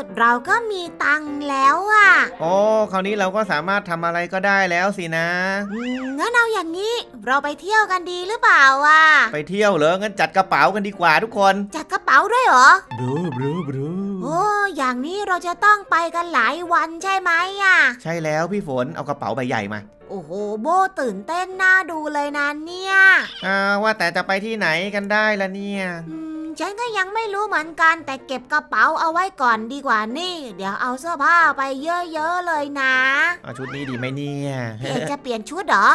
สุดเราก็มีตังค์แล้วอะโอ้คราวนี้เราก็สามารถทำอะไรก็ได้แล้วสินะ อืมงั้นเอาอย่างนี้ เราไปเที่ยวกันดีหรือเปล่าอะไปเที่ยวเหรองั้นจัดกระเป๋ากันดีกว่าทุกคน จัดกระเป๋าด้วยเหรอ บรูบรูบรูโอ้อย่างนี้เราจะต้องไปกันหลายวันใช่ไหมอะใช่แล้วพี่ฝนเอากระเป๋าใบใหญ่มาโอ้โห โบตื่นเต้นน่าดูเลยนะเนี่ย อ่าว่าแต่จะไปที่ไหนกันได้ละเนี่ย อืม ฉันก็ยังไม่รู้เหมือนกัน แต่เก็บกระเป๋าเอาไว้ก่อนดีกว่านี่ เดี๋ยวเอาเสื้อผ้าไปเยอะๆเลยนะเอาชุดนี้ดีไหมเนี่ยพี่เอกจะเปลี่ยนชุดเหรอ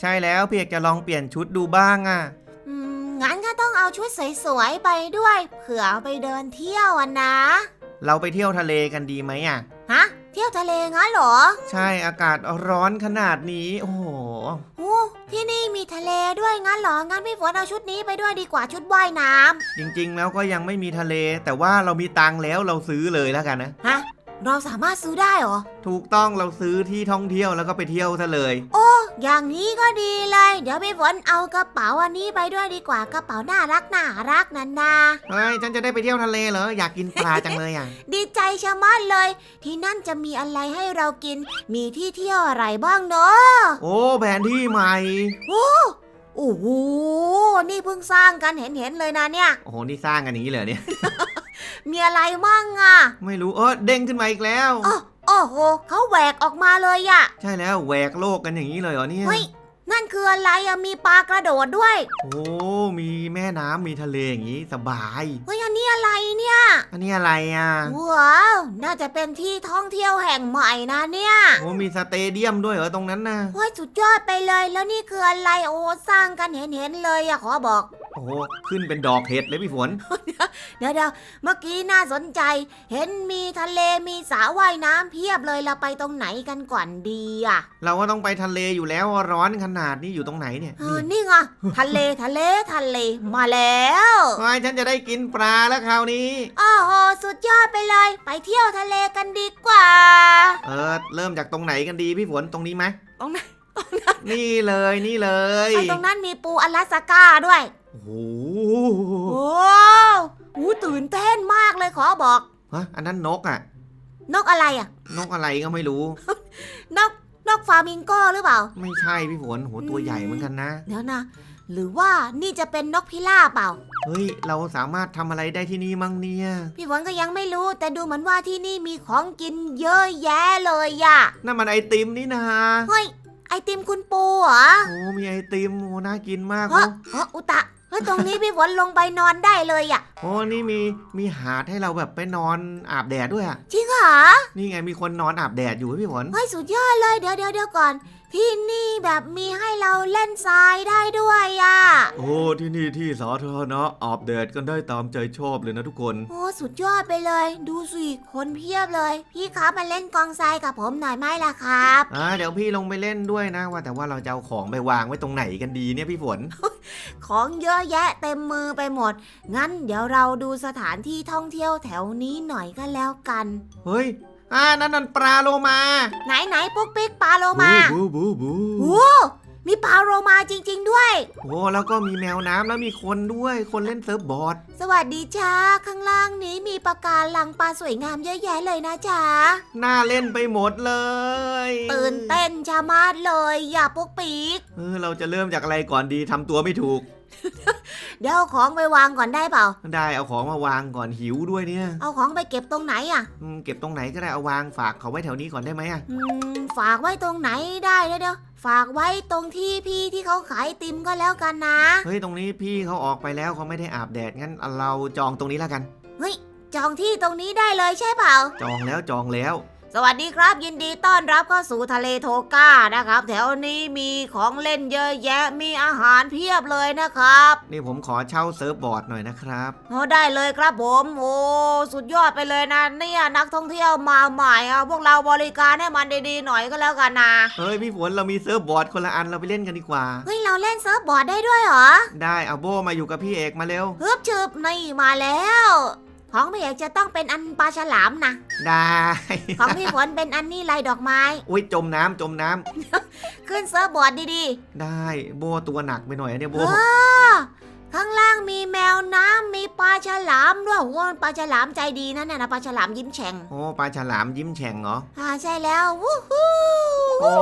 ใช่แล้วพี่เอกจะลองเปลี่ยนชุดดูบ้างอะอืมงั้นก็ต้องเอาชุดสวยๆไปด้วย เผื่อเอาไปเดินเที่ยวอะนะ เราไปเที่ยวทะเลกันดีไหมอะ ฮะ เที่ยวทะเลงั้นเหรอใช่อากาศร้อนขนาดนี้ โอ้โห โอ้ที่นี่มีทะเลด้วยงั้นเหรอ งั้นพี่ฝนเอาชุดนี้ไปด้วยดีกว่าชุดว่ายน้จริงๆ แล้วก็ยังไม่มีทะเล แต่ว่าเรามีตังค์แล้วเราซื้อเลยแล้วกันนะำฮะเราสามารถซื้อได้เหรอ ถูกต้องเราซื้อที่ท่องเที่ยวแล้วก็ไปเที่ยวซะเลย โอ้ อย่างนี้ก็ดีเลย เดี๋ยวพี่ฝนเอากระเป๋าอันนี้ไปด้วยดีกว่ากระเป๋าน่ารักน่ารักนันนาเฮ้ยฉันจะได้ไปเที่ยวทะเลเหรออยากกินปลาจังเลยอะ ดีใจชะมัดเลย ที่นั่นจะมีอะไรให้เรากิน มีที่เที่ยวอะไรบ้างเนาะโอ้แผนที่ใหม่โอ้โหนี่เพิ่งสร้างกันเห็นเห็นๆเลยนะเนี่ยโอ้โหนี่สร้างกันอย่างนี้เลยเนี่ยมีอะไรมั่งอะ ไม่รู้เออเด้งขึ้นมาอีกแล้วอ้อ โอ้โหเขาแหวกออกมาเลยอะใช่แล้วแหวกโลกกันอย่างนี้เลยเหรอเนี่ย เฮ้ย นั่นคืออะไรอะมีปลากระโดดด้วย โอ้ มีแม่น้ำมีทะเลอย่างนี้สบาย เฮ้ยอันนี้อะไรเนี่ย อันนี้อะไรอะ ว้าว น่าจะเป็นที่ท่องเที่ยวแห่งใหม่นะเนี่ยโอ้ มีสเตเดียมด้วยเหรอตรงนั้นนะเฮ้ยสุดยอดไปเลย แล้วนี่คืออะไรโอ้สร้างกันเห็นเห็นๆเลยอะขอบอก โอ้โหขึ้นเป็นดอกเห็ดเลยพี่ฝน เดี๋ยวเดี๋ยวเมื่อกี้น่าสนใจ เห็นมีทะเลมีสระว่ายน้ำเพียบเลยเราไปตรงไหนกันก่อนดีอะเราก็ต้องไปทะเลอยู่แล้วร้อนขนาดนี้อยู่ตรงไหนเนี่ยเออนี่ไงทะเลทะเลทะเลมาแล้วไอ้ยฉันจะได้กินปลาแล้วคราวนี้ โอ้โหสุดยอดไปเลย ไปเที่ยวทะเลกันดีกว่า เออเริ่มจากตรงไหนกันดีพี่ฝนตรงนี้ไหมตรงไหน นี่เลยนี่เลยไอ้ตรงนั้นมีปูอลาสก้าด้วย โอ้โหโอ้โหตื่นเต้นมากเลยขอบอก ฮะอันนั้นนกอะ นกอะไรอะ นกอะไรก็ไม่รู้ นก นกฟามิงโก้หรือเปล่า ไม่ใช่พี่ฝนโหตัวใหญ่เหมือนกันนะ เดี๋ยวนะ หรือว่านี่จะเป็นนกพิราบเปล่า เฮ้ย เราสามารถทำอะไรได้ที่นี่มั่งเนี่ย พี่ฝนก็ยังไม่รู้ แต่ดูเหมือนว่าที่นี่มีของกินเยอะแยะเลยอะนั่นมันไอติมนี่นะเฮ้ยไอติมคุณปูเหรอโอ้มีไอติมโอ้น่ากินมากเฮ้โอ้ยเฮ้ยอุตะ เฮ้ยตรงนี้พี่ฝนลงไปนอนได้เลยอะโอ้นี่มีมีหาดให้เราแบบไปนอนอาบแดดด้วยอะจริงเหรอ นี่ไงมีคนนอนอาบแดดอยู่พี่ฝน เฮ้ยสุดยอดเลยเดี๋ยวเดี๋ยวเดี๋ยวก่อน ที่นี่แบบมีให้เราเล่นทรายได้ด้วยอะ โอ้ที่นี่ที่สาธารณะอาบแดดกันได้ตามใจชอบเลยนะทุกคน โอ้สุดยอดไปเลย ดูสิคนเพียบเลย พี่ครับมาเล่นกองทรายกับผมหน่อยไหมล่ะครับ อ่าเดี๋ยวพี่ลงไปเล่นด้วยนะว่าแต่ว่าเราจะเอาของไปวางไว้ตรงไหนกันดีเนี่ยพี่ฝน ของเยอะแยะเต็มมือไปหมด งั้นเดี๋ยวเราดูสถานที่ท่องเที่ยวแถวนี้หน่อยก็แล้วกัน เฮ้ย อ่านั่นนั่นปลาโลมา ไหนไหนปุ๊กปิ๊กปลาโลมาบูบูบู โอ้มีปลาโลมาจริง ๆ ด้วย โอ้แล้วก็มีแมวน้ำแล้วมีคนด้วย คนเล่นเซิร์ฟบอร์ด สวัสดีจ้าข้างล่างนี้มีปลาการังปลาสวยงามเยอะแยะเลยนะจ๊ะน่าเล่นไปหมดเลยตื่นเต้นชะมัดเลยอย่าปุ๊กปีกเออเราจะเริ่มจากอะไรก่อนดีทำตัวไม่ถูก เดี๋ยวเอาของไปวางก่อนได้เปล่า ได้เอาของมาวางก่อนหิวด้วยเนี่ยเอาของไปเก็บตรงไหนอะอืมเก็บตรงไหนก็ได้เอาวางฝากเขาไว้แถวนี้ก่อนได้ไหมอะอืมฝากไว้ตรงไหนได้เดี๋ยวเดี๋ยวฝากไว้ตรงที่พี่ที่เขาขายไอติมก็แล้วกันนะ เฮ้ยตรงนี้พี่เขาออกไปแล้วเขาไม่ได้อาบแดดงั้นเราจองตรงนี้แล้วกันเฮ้ยจองที่ตรงนี้ได้เลยใช่เปล่า จองแล้วจองแล้ว สวัสดีครับยินดีต้อนรับเข้าสู่ทะเลโทก้านะครับ แถวนี้มีของเล่นเยอะแยะมีอาหารเพียบเลยนะครับ นี่ผมขอเช่าเซิร์ฟบอร์ดหน่อยนะครับโอ้ได้เลยครับผมโอ้สุดยอดไปเลยนะเนี่ยนักท่องเที่ยวมาใหม่อะพวกเราบริการให้มันดีๆหน่อยก็แล้วกันนะเฮ้ยพี่ฝนเรามีเซิร์ฟบอร์ดคนละอันเราไปเล่นกันดีกว่าเฮ้ยเราเล่นเซิร์ฟบอร์ดได้ด้วยเหรอได้เอาโบมาอยู่กับพี่เอกมาเร็วฮึบชึบนี่มาแล้ว ของพี่เอกจะต้องเป็นอันปลาฉลามนะ ได้ ของพี่ฝนเป็นอันนี้ลายดอกไม้ อุ้ยจมน้ำจมน้ำขึ้นเซิร์ฟบอร์ดดีได้โบตัวหนักไปหน่อยอะเนี่ยๆโบเออ ข้างล่างมีแมวน้ำมีปลาฉลามด้วยโอ้โหปลาฉลามใจดีนะเนี่ยนะปลาฉลามยิ้มแฉ่งโอ้ปลาฉลามยิ้มแฉ่งเหรออ่าใช่แล้ววู้ฮู้โอ้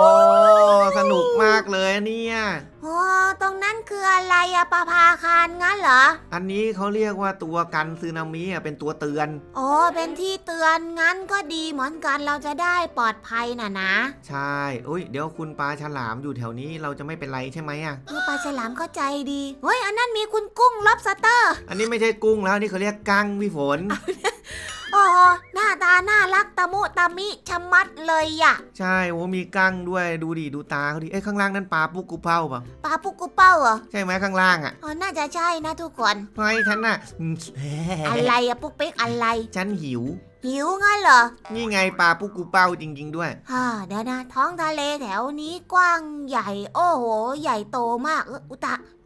สนุกมากเลยเนี่ยโอ้ตรงนั้นคืออะไรอะปลาพาคารงั้นเหรอ อันนี้เขาเรียกว่าตัวกันซึนามิอะเป็นตัวเตือนโอ้เป็นที่เตือนงั้นก็ดีเหมือนกันเราจะได้ปลอดภัยน่ะนะ ใช่อุ้ยเดี๋ยวคุณปลาฉลามอยู่แถวนี้เราจะไม่เป็นไรใช่ไหมอะเออปลาฉลามก็ใจดีเฮ้ยอันนั้นมีคุณกุ้งล็อบสเตอร์ อันนี้ไม่ใช่กุ้งแล้วนี่เขาเรียกกั้งพี่ฝนโอ้โหหน้าตาน่ารักตะมุตะมิชะมัดเลยอะใช่โอ้มีกั้งด้วยดูดิดูตาเขาดิเอ้ยข้างล่างนั่นปลาปุกกุเป้าปะปลาปุกกุเป้าเหรอ ใช่ไหมข้างล่างอะอ๋อ น่าจะใช่นะทุกคนเฮ้ยฉันน่ะอืมอะไรอะปุ๊กปิ๊กอะไร ฉันหิว หิวงั้นเหรอนี่ไงปลาปุกกุเป้าจริง ๆ ด้วยฮ่าเดี๋ยวนะ ท้องทะเลแถวนี้กว้างใหญ่ โอ้โห ใหญ่โตมากเอออุตะฮะ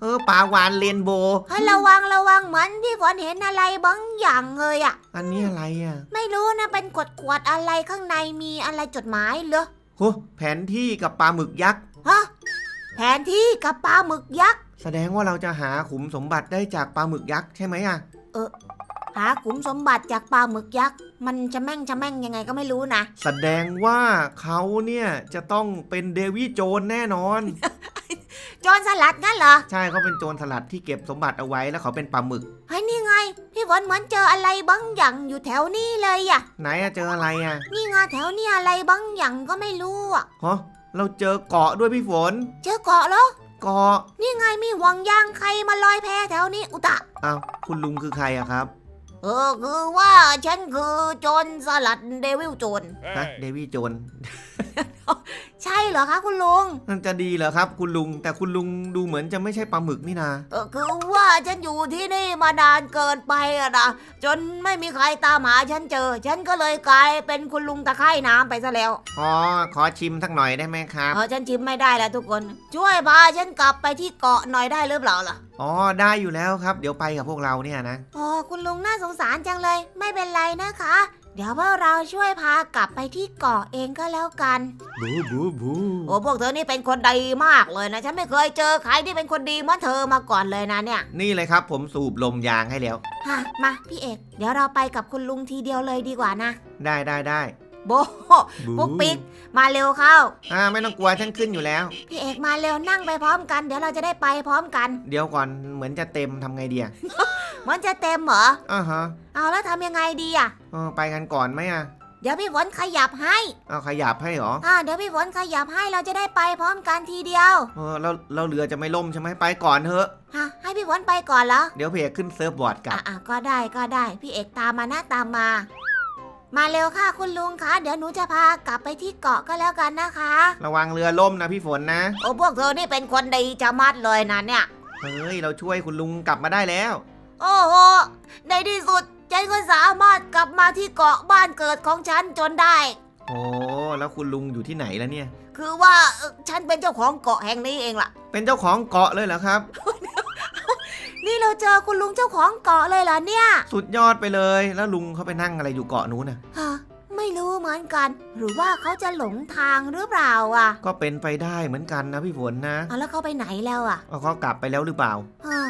เออปลาวานเรนโบว์ให้ระวังระวังเหมือนพี่ฝนเห็นอะไรบางอย่างเลยอะอันนี้อะไรอะไม่รู้นะเป็นขวดขวดๆอะไรข้างในมีอะไรจดหมายเหรอโหแผนที่กับปลาหมึกยักษ์ฮะแผนที่กับปลาหมึกยักษ์แสดงว่าเราจะหาขุมสมบัติได้จากปลาหมึกยักษ์ใช่ไหมอะ หาขุมสมบัติจากปลาหมึกยักษ์มันจะแม่งจะแม่งยังไงก็ไม่รู้นะ แสดงว่าเขาเนี่ยจะต้องเป็นเดวี่โจนแน่นอน โจรสลัดงั้นเหรอ ใช่เขาเป็นโจรสลัดที่เก็บสมบัติเอาไว้แล้วเขาเป็นปลาหมึก เฮ้ยนี่ไง พี่ฝนเหมือนเจออะไรบางอย่างอยู่แถวนี้เลยอะไหนอะเจออะไรอะนี่ไงแถวนี้อะไรบางอย่างก็ไม่รู้อะฮะเราเจอเกาะด้วยพี่ฝน เจอเกาะแล้วเกาะ นี่ไงมีห่วงยางใครมาลอยแพแถวนี้อุตะ อ้าวคุณลุงคือใครอะครับเออคือว่าฉันคือโจรสลัดเดวิลโจรฮะเดวี่โจน ใช่เหรอคะคุณลุงนั่นจะดีเหรอครับ คุณลุง แต่คุณลุงดูเหมือนจะไม่ใช่ปลาหมึกนี่นาเออคือว่าฉันอยู่ที่นี่มานานเกินไปอะนะจนไม่มีใครตามหาฉันเจอ ฉันก็เลยกลายเป็นคุณลุงตะไคร่น้ำไปซะแล้วอ๋อขอชิมสักหน่อยได้ไหมครับ เออฉันชิมไม่ได้แล้วทุกคน ช่วยพาฉันกลับไปที่เกาะหน่อยได้หรือเปล่าล่ะอ๋อได้อยู่แล้วครับ เดี๋ยวไปกับพวกเราเนี่ยนะ อ๋อคุณลุงน่าสงสารจังเลย ไม่เป็นไรนะคะ เดี๋ยวพวกเราช่วยพากลับไปที่เกาะเองก็แล้วกัน บูบูบูโอ้พวกเธอนี่เป็นคนดีมากเลยนะ ฉันไม่เคยเจอใครที่เป็นคนดีเหมือนเธอมาก่อนเลยนะเนี่ยนี่เลยครับ ผมสูบลมยางให้แล้ว ฮะมาพี่เอก เดี๋ยวเราไปกับคุณลุงทีเดียวเลยดีกว่านะ ได้ได้ได้ โบปุ๊กปิ๊กมาเร็วเข้า อ่าไม่ต้องกลัวฉันขึ้นอยู่แล้ว พี่เอกมาเร็วนั่งไปพร้อมกัน เดี๋ยวเราจะได้ไปพร้อมกัน เดี๋ยวก่อนเหมือนจะเต็มทำไงดีอะมันจะเต็มเหรอ อ่าฮะเอาแล้วทำยังไงดีอะ เออไปกันก่อนไหมอะเดี๋ยวพี่ฝนขยับให้เอาขยับให้เหรออ่าเดี๋ยวพี่ฝนขยับให้เราจะได้ไปพร้อมกันทีเดียวเออแล้วเราเรือจะไม่ล่มใช่ไหมไปก่อนเถอะ ฮะให้พี่ฝนไปก่อนเหรอ เดี๋ยวเพจขึ้นเซิร์ฟบอร์ดกลัอะบอะก็ได้ก็ได้ พี่เอกตามมานะตามมา มาเร็วค่ะคุณลุงคะเดี๋ยวหนูจะพากลับไปที่เกาะก็แล้วกันนะคะ ระวังเรือล่มนะพี่ฝนนะ โอ้พวกเธอนี่เป็นคนดีจะมัดเลยนะเนี่ย เฮ้ย เราช่วยคุณลุงกลับมาได้แล้ว โอ้โห ในที่สุดฉันก็สามารถกลับมาที่เกาะบ้านเกิดของฉันจนได้ โอ้แล้วคุณลุงอยู่ที่ไหนแล้วเนี่ย คือว่าเอ่อฉันเป็นเจ้าของเกาะแห่งนี้เองล่ะ เป็นเจ้าของเกาะเลยเหรอครับ นี่เราเจอคุณลุงเจ้าของเกาะเลยเหรอเนี่ยสุดยอดไปเลย แล้วลุงเขาไปนั่งอะไรอยู่เกาะนู้นน่ะฮะไม่รู้เหมือนกัน หรือว่าเขาจะหลงทางหรือเปล่าอะก็เป็นไปได้เหมือนกันนะพี่ฝนนะเอาแล้วเขาไปไหนแล้วอะเอาเขากลับไปแล้วหรือเปล่า ฮะ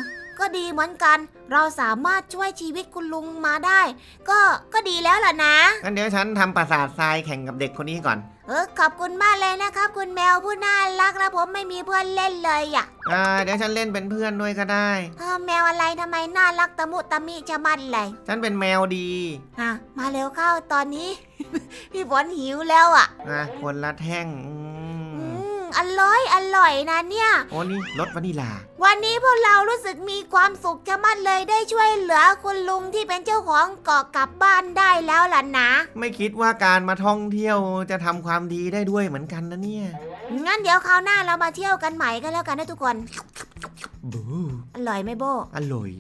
ก็ดีเหมือนกัน เราสามารถช่วยชีวิตคุณลุงมาได้ ก็ก็ดีแล้วล่ะนะ งั้นเดี๋ยวฉันทำปราสาททรายแข่งกับเด็กคนนี้ก่อนเออขอบคุณมากเลยนะครับ คุณแมวผู้น่ารักนะผมไม่มีเพื่อนเล่นเลยอะอ่าเดี๋ยวฉันเล่นเป็นเพื่อนด้วยก็ได้ เออแมวอะไรทำไมน่ารักตะมุตะมิจะมันเลยฉันเป็นแมวดีฮะมาเร็วเข้าตอนนี้ พี่ฝนหิวแล้วอะ นะคนละแท่งอือืมม อร่อยอร่อยนะเนี่ย โอ้นี่รสวานิลา วันนี้พวกเรารู้สึกมีความสุขจะมัดเลยได้ช่วยเหลือคุณลุงที่เป็นเจ้าของเกาะกลับบ้านได้แล้วล่ะนะ ไม่คิดว่าการมาท่องเที่ยวจะทำความดีได้ด้วยเหมือนกันนะเนี่ยงั้นเดี๋ยวคราวหน้าเรามาเที่ยวกันใหม่กันแล้วกันนะทุกคน บูอร่อยไหมโบ อร่อย